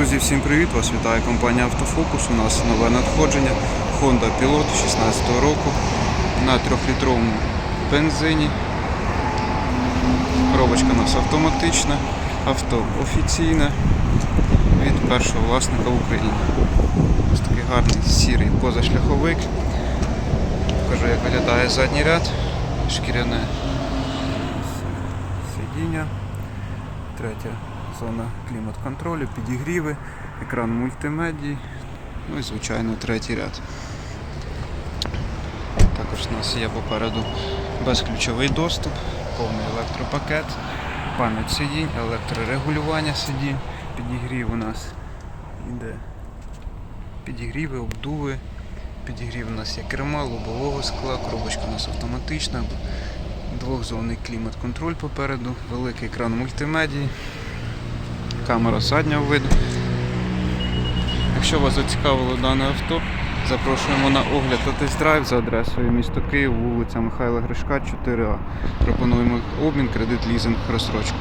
Друзі, всім привіт! Вас вітає компанія Автофокус. У нас нове надходження Honda Pilot 16 року на 3-літровому бензині. Коробочка у нас автоматична, авто офіційне від першого власника в Україні. Ось такий гарний сірий позашляховик. Покажу, як виглядає задній ряд, шкіряне сидіння. Третя зона клімат-контролю, підігріви, екран мультимедії, ну і звичайно третій ряд. Також у нас є попереду безключовий доступ, повний електропакет, пам'ять сидінь, електрорегулювання сидінь, підігрів у нас іде. Підігріви, обдуви, підігрів у нас є керма, лобового скла, коробочка у нас автоматична, двохзонний клімат-контроль попереду, великий екран мультимедії, камера заднього виду. Якщо вас зацікавило дане авто, запрошуємо на огляд та тест-драйв за адресою місто Київ, вулиця Михайла Гришка, 4А. Пропонуємо обмін, кредит, лізинг, розсрочку.